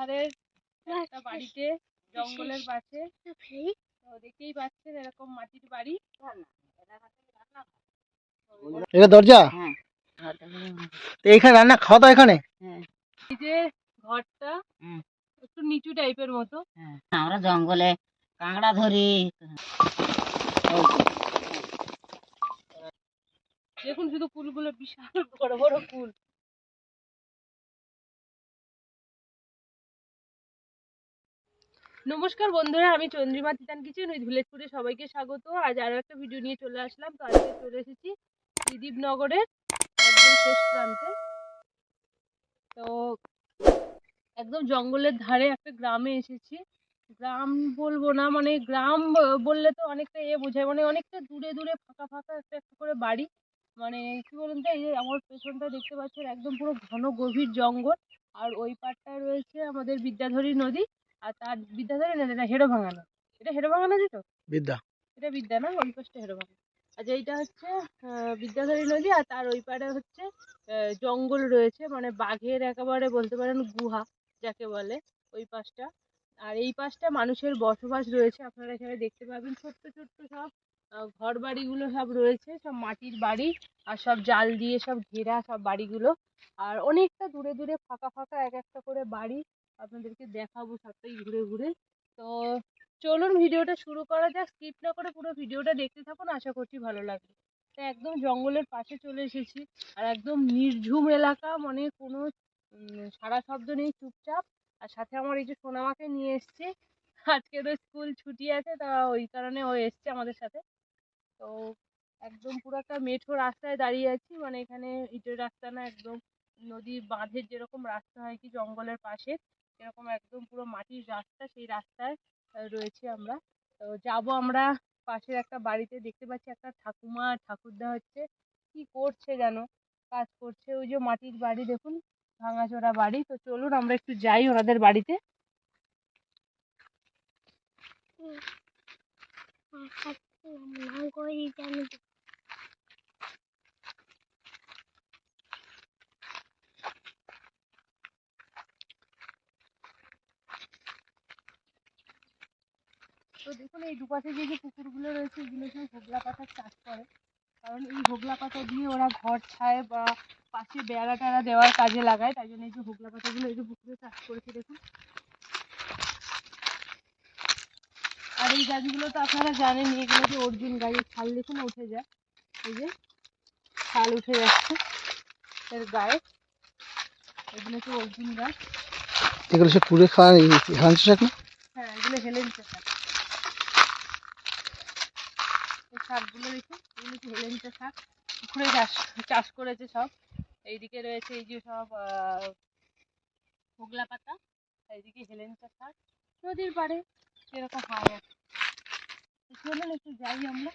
ধারে একটা বাড়িতে জঙ্গলের পাশে। তো দেখতেই পাচ্ছেন এরকম মাটির বাড়ি। এটা দরজা? হ্যাঁ। তো এইখানে রান্না খাওয়া দাওয়া এখানে? হ্যাঁ। এই যে ঘরটা একটু নিচু টাইপের মতো। হ্যাঁ। আমরা জঙ্গলে কাঁকড়া ধরি। দেখুন শুধু ফুলগুলো বিশাল বড় বড় ফুল। নমস্কার বন্ধুরা, আমি চন্দ্রিমা তিতান কিচেন ওই ধুলেটপুরে সবাইকে স্বাগত। আজ আরও একটা ভিডিও নিয়ে চলে আসলাম। তো আজকে চলে এসেছি ত্রিদীপনগরের একদম শেষ প্রান্তে। তো একদম জঙ্গলের ধারে একটা গ্রামে এসেছি। গ্রাম বলব না মানে গ্রাম বললে তো অনেকটা এ বোঝায়। মানে অনেকটা দূরে দূরে ফাঁকা ফাঁকা একটা একটা করে বাড়ি। মানে কি বলুন তো, এই যে আমার পেছনটা দেখতে পাচ্ছেন, একদম পুরো ঘন গভীর জঙ্গল। আর ওই পাড়টায় রয়েছে আমাদের বিদ্যাধরী নদী। আর তার বিদ্যাধরী না হেরো ভাঙানো। এটা হেরো ভাঙানো তো? বিদ্যা। এটা বিদ্যা না? ওই পাশটা হেরো ভাঙানো। আচ্ছা এইটা হচ্ছে বিদ্যাধরী নদী আর তার ওই পাড়ে হচ্ছে জঙ্গল রয়েছে মানে বাঘের একেবারে বলতে পারেন গুহা যাকে বলে ওই পাশটা। আর এই পাশটা মানুষের বসবাস রয়েছে আপনারা এখানে দেখতে পাবেন। ছোট্ট ছোট্ট সব ঘর বাড়িগুলো সব রয়েছে সব মাটির বাড়ি আর সব জাল দিয়ে সব ঘেরা সব বাড়িগুলো। আর অনেকটা দূরে দূরে ফাঁকা ফাঁকা এক একটা করে বাড়ি। আপনাদেরকে দেখাবো সবটাই ঘুরে ঘুরে। তো চলুন ভিডিওটা শুরু করা যাক। স্কিপ না করে পুরো ভিডিওটা দেখতে থাকুন, আশা করছি ভালো লাগবে। তো একদম জঙ্গলের পাশে চলে এসেছি আর একদম নির্ঝুম এলাকা মানে কোনো সারা শব্দ নেই, চুপচাপ। আর সাথে আমার এই যে সোনামাকে নিয়ে এসেছি। আজকে তো স্কুল ছুটি আছে, তা ওই কারণে ও এসছে আমাদের সাথে। তো একদম পুরো একটা মেঠো রাস্তায় দাঁড়িয়ে আছি মানে এখানে ইটের রাস্তা না, একদম নদীর বাঁধের যেরকম রাস্তা হয় কি জঙ্গলের পাশে। এরকম একদম পুরো মাটির রাস্তা, সেই রাস্তায় রয়েছি আমরা। তো যাব আমরা পাশের একটা বাড়িতে, দেখতে পাচ্ছি একটা ঠাকুমা, ঠাকুরদা হচ্ছে। কি করছে যেন? কাজ করছে। ওই যে মাটির বাড়ি, দেখুন, ভাঙাচোরা বাড়ি। তো চলুন, আমরা একটু যাই ওনাদের বাড়িতে। তো দেখুন এই দুপাশে যে যে পুকুরগুলো রয়েছে এগুলো সব হোগলা পাতার চাষ করে। কারণ এই হোগলা পাতা দিয়ে ওরা ঘর ছায় বা পাশে বেড়া টেড়া দেওয়ার কাজে লাগায় তাই জন্য এই যে হোগলা পাতাগুলো এই যে পুকুরে চাষ করেছে দেখুন। আর এই গাছগুলো তো আপনারা জানেন এগুলো যে অর্জুন গাছের ছাল দেখুন উঠে যায়। এই যে ছাল উঠে যাচ্ছে এর গায়ে। এগুলো হচ্ছে অর্জুন গাছ। এগুলো সব পুড়ে খাওয়া শাক না? হ্যাঁ এগুলো হেলেঞ্চা শাক এই শাকগুলো রয়েছে এগুলো হচ্ছে হেলেঞ্চা শাক? পুকুরে চাষ চাষ করেছে সব। এইদিকে রয়েছে এই যে সব হোগলা পাতা এইদিকে হেলেঞ্চা শাক। নদীর পাড়ে সেরকম হয় আর চলুন একটু যাই আমরা।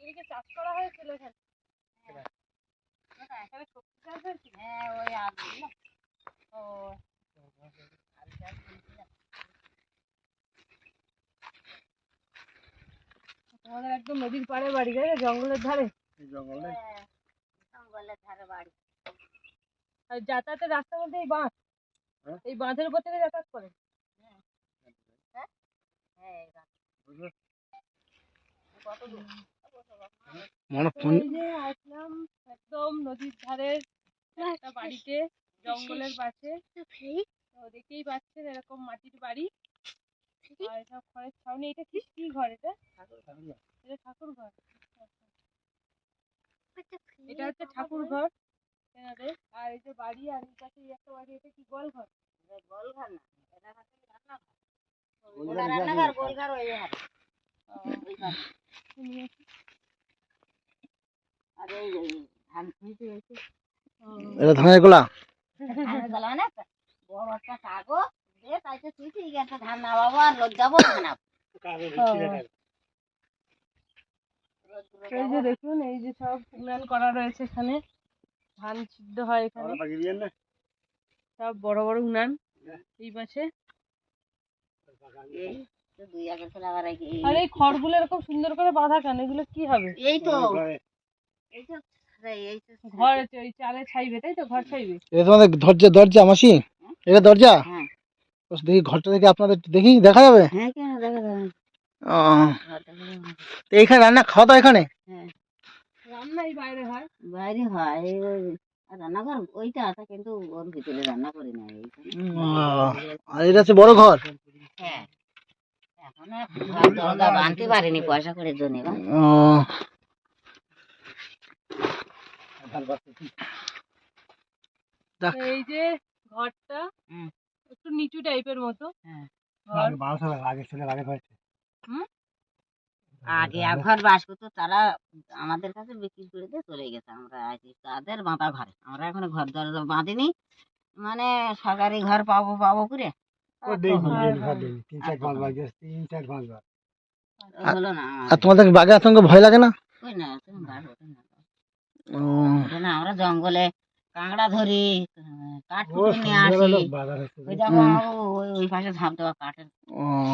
এদিকে চাষ করা হয়েছিল এখানে। এখানে সবজি চাষ হয়েছিল হ্যাঁ ওই আলু না। ও। আলু চাষ করেছিলাম। তোমাদের একদম নদীর পাড়ে বাড়ি তাই না? জঙ্গলের ধারে? হ্যাঁ, জঙ্গলের ধারে বাড়ি। আর যাতায়াতের রাস্তা বলতে এই বাঁধ। এই বাঁধের উপর থেকে যাতায়াত করে? হ্যাঁ। এই গাছ। কত দূর? মনে তো ফোন এই যে আসলাম একদম নদীর ধারের একটা বাড়িতে জঙ্গলের পাশে। তো দেখতেই পাচ্ছেন এরকম মাটির বাড়ি। আর সব খড়ের ছাউনি এটা কি? কি ঘর এটা? এটা ঠাকুর ঘর। এটা হচ্ছে ঠাকুর ঘর। এনাদের আর এই যে বাড়ি আর এই পাশে একটা বাড়ি এটা কি গোয়াল ঘর? এটা গোলঘর না এটা হচ্ছে রান্নাঘর। রান্নাঘর গোলঘর ঘর ওই ঘর। আর এই এই ধান খুঁজতে গেছে এটা ধানের গোলা? ধানের গলা না বড় একটা থাকো দে তাইতে তুই ঠিক আছে ধান নামাবো আর রোদ যাব। এই যে দেখুন এই যে সব উনান করা রয়েছে এখানে। ধান সিদ্ধ হয় এখানে। সব বড় বড় উনান এই পাশে। এই আর এই খড়গুলো এরকম সুন্দর করে বাঁধা কেন? এগুলো কি হবে? এই তো। এই তো এই- এই তো ঘর ওই চালে ছাইবে তাই তো? ঘর ছাইবে। এটা তোমাদের দরজা দরজা মাসি। এটা দরজা? হ্যাঁ। দেখি ঘরটা দেখি আপনাদের দেখি দেখা যাবে? হ্যাঁ কেন দেখা যাবে ও, ঘরটা হলো আমাদের। তো এইখানে রান্না খাওয়া দাওয়া এখানে? হ্যাঁ। রান্নাই বাইরে হয়। বাইরে হয় রান্নাঘর ওইটা আছে কিন্তু ওর ভিতরে রান্না করি না আর এটা হচ্ছে বড় ঘর? হ্যাঁ। এখন বানতে পারিনি পয়সা করে জন্য। এই যে ঘরটা হুম। একটু নিচু টাইপের মতো। হ্যাঁ। আগে এক ঘর বাস করতো তারা আমাদের কাছে বিক্রি করে দিয়ে চলে গেছে। আমরা আছি তাদের বাঁধা ঘরে। আমরা এখন ঘর দরজা বাঁধিনি। মানে সরকারি ঘর পাবো পাবো করে। আর। তোমাদের বাঘে আতঙ্ক ভয় লাগে না? আমরা জঙ্গলে কাঁকড়া ধরি কাঠ নিয়ে আসি। ওই পাশে ধাপ দেওয়া কাঠের।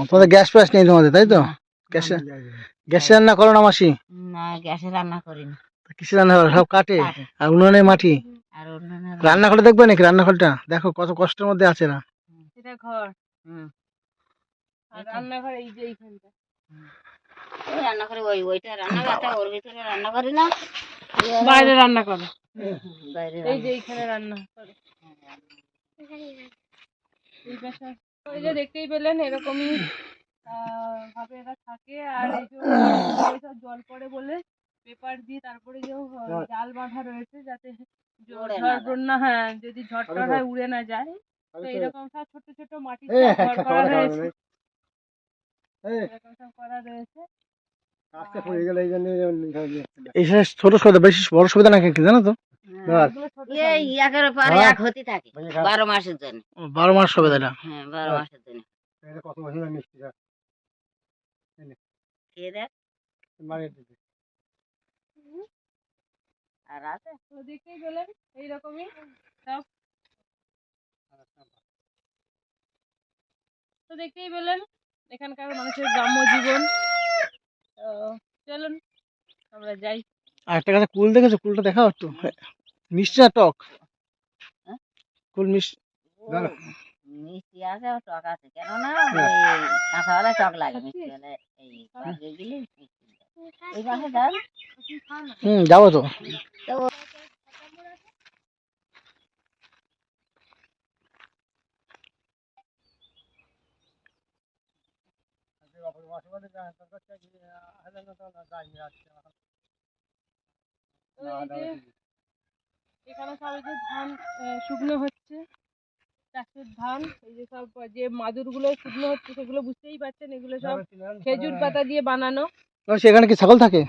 তোমাদের গ্যাস ফ্যাস নেই তোমাদের তাই তো? গ্যাসে গ্যাসে রান্না করো না মাসি? না গ্যাসে রান্না করি না কিসে রান্না করো? সব কাটে? আর উনুনে মাটি? আর অন্যান্য রান্নাঘরে দেখবে নাকি? রান্নাঘরটা? দেখো কত কষ্টের মধ্যে আছে না। এটা ঘর। হুম। আর এই। এই যে এইখানটা। রান্না করি ওই ওইটা রান্না ওর ভিতরে রান্না করি না বাইরে রান্না করো। বাইরে এই যে এইখানে রান্না করো। এই পাশে ওই যে দেখতেই পেলেন এরকমই ভাবে এরা থাকে আর এই যে এইসব জল পড়ে বলে পেপার দিয়ে তারপরে যে জাল বাঁধা রয়েছে যাতে ঝড় বন্যা হ্যাঁ যদি ঝড় টড় হয় উড়ে না যায়। তো এরকম সব ছোট ছোট মাটির ঘর করা রয়েছে এরকম সব করা রয়েছে। ছোট সুবিধা বেশি বড় সুবিধা নাকি জানো তো? হ্যাঁ। এগুলো ছোট এই একের পরে হ্যাঁ। এক হতে থাকে বারো মাসের জন্য। বারো মাস সুবিধাটা। হ্যাঁ বারো মাসের জন্য। খেয়ে দেখ আর আছে? তো দেখতেই পেলেন এইরকমই। সব তো দেখতেই পেলেন এখানকার মানুষের গ্রাম্য জীবন। তো চলুন আমরা যাই। আর একটা কাছে কুল দেখেছ? কুলটা দেখাও একটু। মিষ্টি না টক। হ্যাঁ? কুল মিষ্টি ও, মিষ্টি আছে আর টক আছে কেননা ওই কাঁচা হলে টক লাগে মিষ্টি হলে। এই গেলে মিষ্টি লাগে। এই পাশে যান। হুম যাব তো। ও- এখানে সব এই যে ধান শুকনো হচ্ছে। চাষের ধান এই যে সব যে মাদুরগুলো শুকনো হচ্ছে সেগুলো বুঝতেই পারছেন এগুলো সব খেজুর পাতা দিয়ে বানানো। সেখানে কি ছাগল থাকে?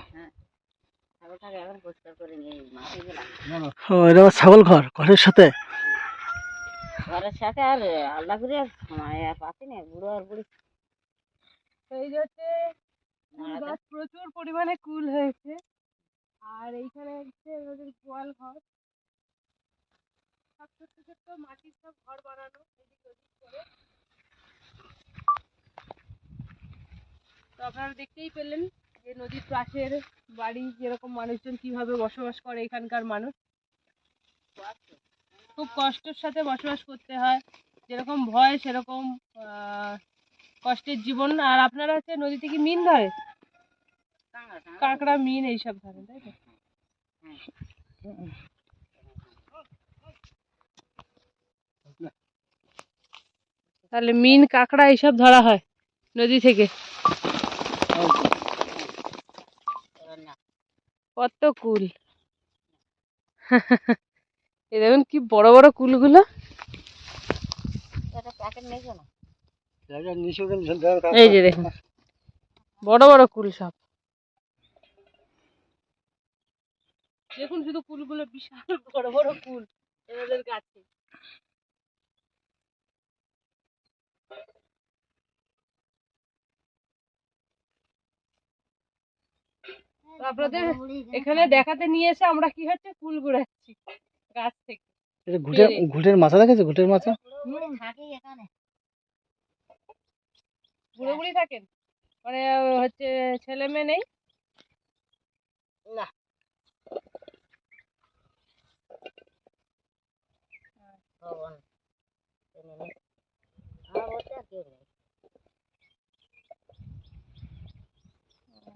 আবার ছাগল ঘর ঘরের সাথে? ঘরের সাথে আর আলাদা করে আর সময় না বুড়ো আর বুড়ি। তো এই হচ্ছে প্রচুর পরিমাণে কুল হয়েছে। আর এইখানে হচ্ছে আমাদের গোয়াল ঘর। সব ছোট্ট ছোট্ট মাটির সব ঘর বানানো এদিক ওদিক করে তো আপনারা দেখতেই পেলেন যে নদীর পাশের বাড়ি, যেরকম মানুষজন কীভাবে বসবাস করে এখানকার মানুষ। খুব কষ্টের সাথে বসবাস করতে হয়। যেরকম ভয়, সেরকম কষ্টের জীবন। আর আপনারা হচ্ছে নদীতে কি মিন ধরে? কাঁকড়া মিন এইসব ধরেন তাই তো? তাহলে মিন, কাঁকড়া এইসব ধরা হয় নদী থেকে। কত কুল। এই দেখুন কি বড় বড় কুলগুলো। এই যে দেখুন, বড় বড় কুল সব। দেখুন শুধু কুলগুলো বিশাল বড় বড় কুল। এনাদের গাছে। তো আপনাদের এখানে দেখাতে নিয়ে এসে আমরা কি হচ্ছে? কুল ঘুরাচ্ছি গাছ থেকে। এটা ঘুটের ঘুটের মাথা দেখেছ? ঘুটের থাকেন? মানে হচ্ছে ছেলে মেয়ে নেই? না। ভগবান চেনে নে। আমার বলতে আর কেউ নেই উম,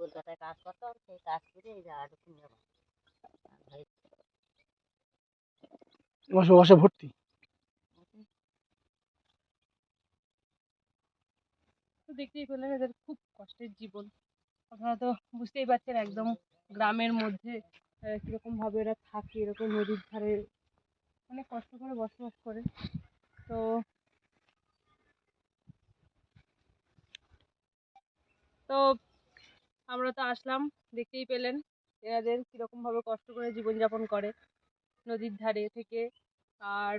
কলকাতায় কাজ করতাম সেই কাজ করে এই জায়গাটা কিনে নেব আর ভাই বসে বসে ভর্তি? তো দেখতেই পেলেন এদের খুব কষ্টের জীবন। আপনারা তো বুঝতেই পারছেন একদম গ্রামের মধ্যে কীরকম ভাবে এরা থাকে এরকম নদীর ধারে অনেক কষ্ট করে বসবাস করে। তো তো আমরা তো আসলাম দেখতেই পেলেন এনাদের কীরকম ভাবে কষ্ট করে জীবনযাপন করে নদীর ধারে থেকে। আর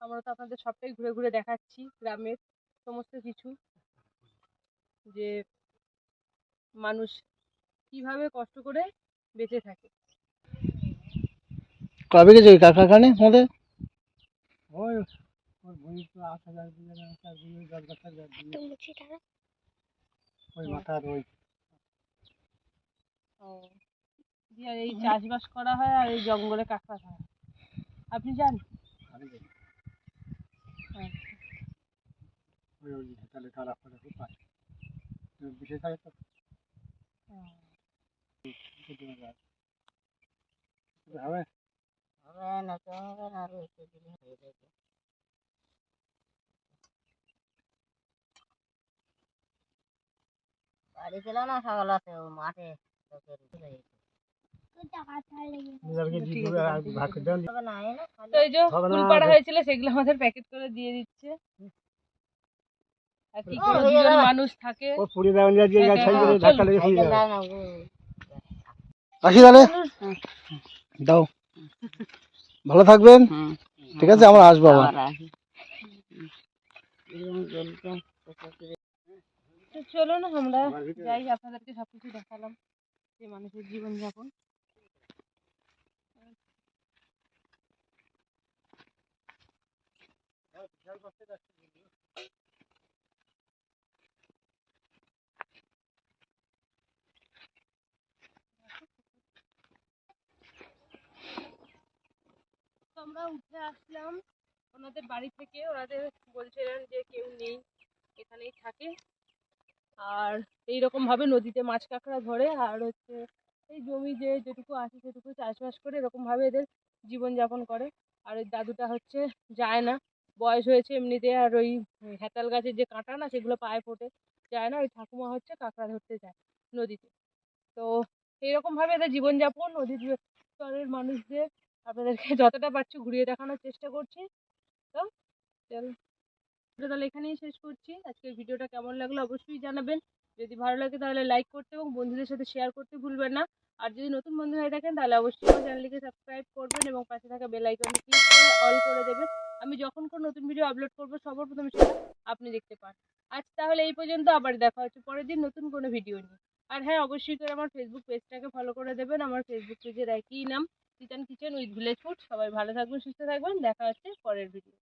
আমরা তো আপনাদের সবটাই ঘুরে ঘুরে দেখাচ্ছি গ্রামের সমস্ত কিছু। যে মানুষ কীভাবে কষ্ট করে বেঁচে থাকে। কবে গেছো ওই কাকা কানে আমাদের ওই মাথার ওই আর এই চাষবাস করা হয় আর এই জঙ্গলে কাঁকড়া হয়। আপনি যান। হয়ে। যাবে বাড়ি ছিল না সকালতে ও মাঠে। লোকের ঘুরে যেত। হবে না এই না খালি তো এই যে ফুল পাড়া হয়েছিল সেগুলো আমাদের প্যাকেট করে দিয়ে দিচ্ছে। আর কি করে দুজন মানুষ থাকে। সাইকেল দাও না গো। আসি তাহলে। দাও। ভালো থাকবেন। ঠিক আছে আমরা আসব আবার। চলুন আমরা যাই আপনাদেরকে সবকিছু দেখালাম। যে মানুষের জীবনযাপন। আমরা উঠে আসলাম। ওনাদের বাড়ি থেকে, ওনাদের বলছিলেন যে কেউ নেই, এখানেই থাকে। আর এইরকম ভাবে নদীতে মাছ কাঁকড়া ধরে আর হচ্ছে এই জমি যে যেটুকু আছে সেটুকু চাষবাস করে এরকম ভাবে এদের জীবনযাপন করে। আর ওই দাদুটা হচ্ছে যায় না। বয়স হয়েছে এমনিতে আর ওই হেতাল গাছের যে কাঁটা না সেগুলো পায়ে ফোটে। যায় না, ওই ঠাকুমা হচ্ছে কাঁকড়া ধরতে যায় নদীতে। তো এইরকম ভাবে এদের জীবনযাপন নদীর স্তরের মানুষদের। আপনাদেরকে যতটা পারছি ঘুরিয়ে দেখানোর চেষ্টা করছি। তো চল ভিডিওটা তাহলে এখানেই শেষ করছি। আজকের ভিডিওটা কেমন লাগল অবশ্যই জানাবেন। যদি ভালো লাগে তাহলে লাইক করতে এবং বন্ধুদের সাথে শেয়ার করতে ভুলবেন না। আর যদি নতুন বন্ধু হয়ে থাকেন তাহলে অবশ্যই আমার চ্যানেলটিকে সাবস্ক্রাইব করবেন এবং পাশে থাকা বেল আইকনে ক্লিক করে অল করে দেবেন। আমি যখন কোনো নতুন ভিডিও আপলোড করব সবার প্রথমে সেটা আপনি দেখতে পান। আজ তাহলে এই পর্যন্ত, আবার দেখা হচ্ছে পরের দিন নতুন কোনো ভিডিও নিয়ে। আর হ্যাঁ অবশ্যই করে আমার ফেসবুক পেজটাকে ফলো করে দেবেন। আমার ফেসবুক পেজের একই নাম kitchen kitchen with village food সবাই ভালো থাকবেন, সুস্থ থাকবেন। দেখা হচ্ছে পরের ভিডিও